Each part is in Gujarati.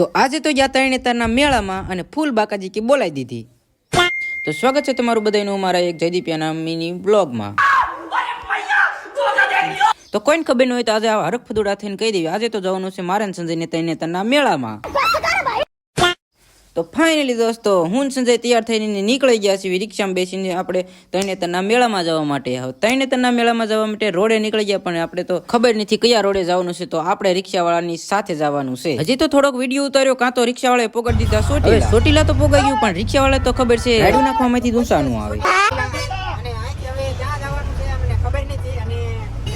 તો આજે તો ગયા તરણેતરના મેળામાં અને ફૂલ બાકાજી કે બોલાવી દીધી. તો સ્વાગત છે તમારું બધાનું મારા એક જયદીપિયાના મિની બ્લોગમાં તો કોઈને ખબર ન હોય તો આજે હરખ ફદુડા થઈને કહી દેવી. આજે તો જવાનું છે મારા ને સંજયને તરણેતરના મેળામાં. તો ફાઇનલી દોસ્તો હું સંજય તૈયાર થઈને નીકળી ગયા છીએ રિક્ષામાં બેસીને આપણે તરણેતરના મેળામાં જવા માટે. હવે તરણેતરના મેળામાં જવા માટે રોડે નીકળી ગયા પણ આપણે તો ખબર નથી કયા રોડે જવાનું છે તો આપણે રિક્ષાવાળાની સાથે જવાનું છે. હજી તો થોડોક વીડિયો ઉતાર્યો કાં તો રિક્ષાવાળાએ પોગટ દીધા સોટીલા. સોટીલા તો પોગાઈ ગયું પણ રિક્ષાવાળા તો ખબર છે રાડું નાખવામાંથી દુસાનું આવે. ભાઈ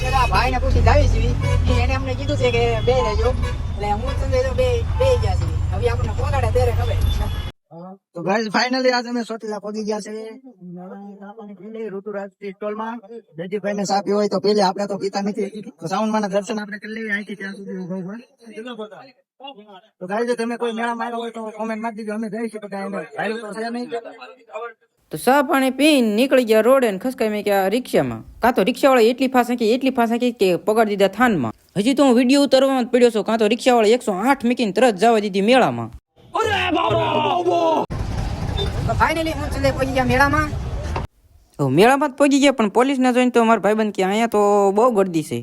છે ભાઈને પૂછી જાવી છીએ એને અમને કીધું છે કે બે રહેજો. એટલે હું સંજય તો બે બે ગયા છીએ હવે આપણને પોગાડે ત્યારે ખબર તો ગાઈઝ ફાઇનલી આજે અમે સોટીલા પહોંચી ગયા છે ઋતુરાજ ટી સ્ટોલમાં જયદીપભાઈ ને સાપી હોય તો પેલે આપણે તો પીતા નથી. સાઉન્ડમાં દર્શન આપણે કરી લઈએ અહીંથી ત્યાં સુધી. તો ગાઈઝ તમે કોઈ મેળા માં હોય તો કોમેન્ટમાં દીજો. અમે જઈશું તો કાંઈ ભાઈ તો છે નહીં. તો સા પાણી પીને નીકળી ગયા રોડે ને ખસકાઈ મેં ગયા રિક્ષામાં. કાં તો રિક્ષાવાળા એટલી ફાંસાકી કે એટલી ફાંસાકી કે પગાર દીધા થાનમાં. હજી તો હું વીડિયો ઉતારવામાં જ પડ્યો છું કાં તો રિક્ષાવાળા એકસો આઠ મૂકીને તરત જવા દીધી મેળામાં. ફાઇનલી હું સંજય પહોંચી ગયા મેળામાં. તો મેળામાં જ પહોંચી ગયા પણ પોલીસને જોઈને તો મારા ભાઈબંધ કે અહીંયા તો બહુ ગરદી છે.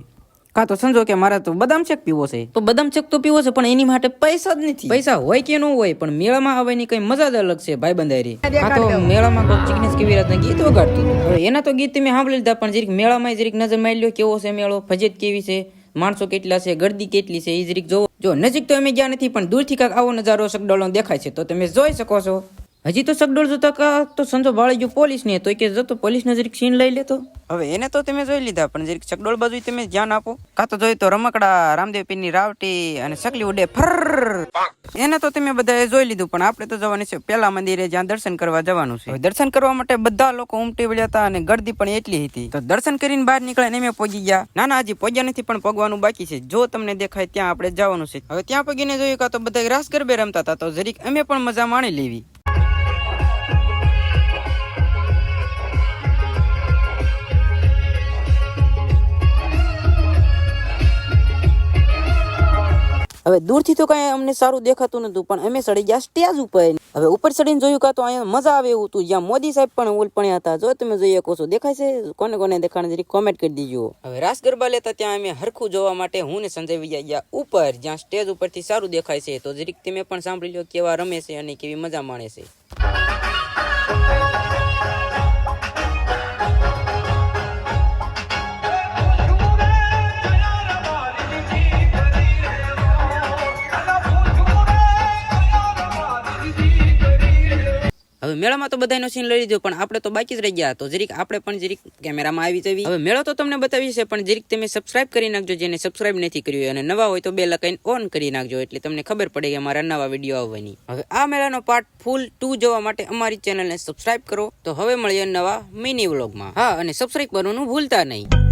કાં તો સમજો કે મારા તો બદામ શેક પીવો છે. તો બદામ શેક તો પીવો છે પણ એની માટે પૈસા જ નથી. પૈસા હોય કે ન હોય પણ મેળામાં આવવાની કઈ મજા જ અલગ છે ભાઈ બંધારી આ તો મેળામાં કોઈ ચિકનેસ કેવી રાતના ગીત વગાડતું હતું. હવે એના તો ગીત તમે સાંભળી લીધા પણ જરીક મેળામાં જરીક નજર મારી લ્યો કેવો છે મેળો ફજેત કેવી છે માણસો કેટલા છે ગર્દી કેટલી છે એ જરીક જોવો. જો નજીક તો અમે ગયા નથી પણ દૂરથી કાંક આવો નજારો સગડોળનો દેખાય છે તો તમે જોઈ શકો છો. હજી તો સગડોળ જોતા તો સંજો ભાળી ગયો પોલીસ ને, તો કે જતો પોલીસ ને જરીક સીન લઈ લેતો. હવે એને તો તમે જોઈ લીધા, પણ જરીક સગડોળ બાજુ તમે ધ્યાન આપો. કાં તો જોઈ તો રમકડા, રામદેવ પીરની રાવટી અને સકલી ઉડે ફર. એને તો તમે બધાએ જોઈ લીધું, પણ આપણે તો જવાનું છે પેલા મંદિરે જ્યાં દર્શન કરવા જવાનું છે. દર્શન કરવા માટે બધા લોકો ઉમટી વળ્યા હતા અને ગરદી પણ એટલી હતી. તો દર્શન કરીને બહાર નીકળે ને અમે પહોંચી ગયા. ના ના હજી પહોંચ્યા નથી, પણ પગવાનું બાકી છે. જો તમને દેખાય ત્યાં આપણે જવાનું છે. હવે ત્યાં પગીને જોયું કાં તો બધા રાસ ગરબે રમતા હતા, તો જરીક અમે પણ મજા માણી લેવી. હવે દૂરથી તો કાંઈ અમને સારું દેખાતું નતું, પણ અમે ચડી ગયા સ્ટેજ ઉપર. હવે ઉપર ચડીને જોયું કાં તો અહીંયા મજા આવે એવું હતું. જ્યાં મોદી સાહેબ પણ ઓલપણ્યા હતા. જો તમે જોઈ શકો છો. દેખાય છે? કોને કોને દેખાણ જરી કોમેન્ટ કરી દીજો. હવે રાસ ગરબા લેતા ત્યાં અમે હરખું જોવા માટે હું ને સંજય વિજય ગયા ઉપર, જ્યાં સ્ટેજ ઉપરથી સારું દેખાય છે. તો જરીક તમે પણ સાંભળી લો કેવા રમે છે અને કેવી મજા માણે છે. હવે મેળામાં તો બધાનો સીન લઈ લીધો પણ આપણે તો બાકી જ રહી ગયા. તો જરીક આપણે પણ જરીક કેમેરામાં આવી જવી. હવે મેળો તો તમને બતાવી છે, પણ જરીક તમે સબસ્ક્રાઇબ કરી નાખજો, જેને સબસ્ક્રાઇબ નથી કર્યું અને નવા હોય તો બે લખાઈને ઓન કરી નાખજો, એટલે તમને ખબર પડે કે અમારા નવા વીડિયો આવવાની. હવે આ મેળાનો પાર્ટ ફૂલ ટુ જોવા માટે અમારી ચેનલને સબસ્ક્રાઇબ કરો. તો હવે મળીએ નવા મિની વ્લોગમાં હા, અને સબસ્ક્રાઇબ કરવાનું ભૂલતા નહીં.